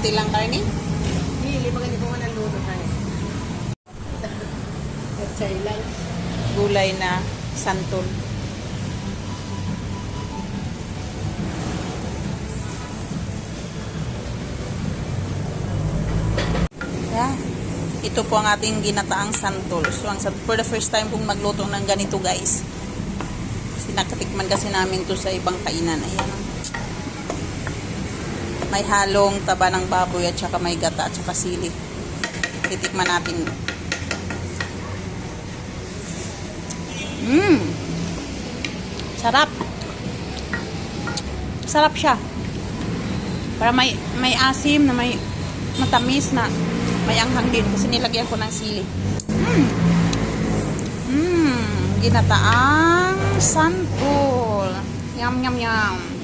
Kunti lang karne? Hindi, pa ganito ko ng luto tayo. Kachay lang. Gulay na santol. Yeah. Ito po ang ating ginataang santol. So, ang, for the first time kong magluto ng ganito, guys. Sinakatikman kasi namin to sa ibang kainan. Ayan. May halong taba ng baboy at saka may gata at saka sili. Titikman natin. Mmm! Sarap! Sarap siya. Para may may asim na may matamis na may anghang din kasi nilagyan ko ng sili. Mmm! Mmm! Ginataang santol. Yum, yum, yum.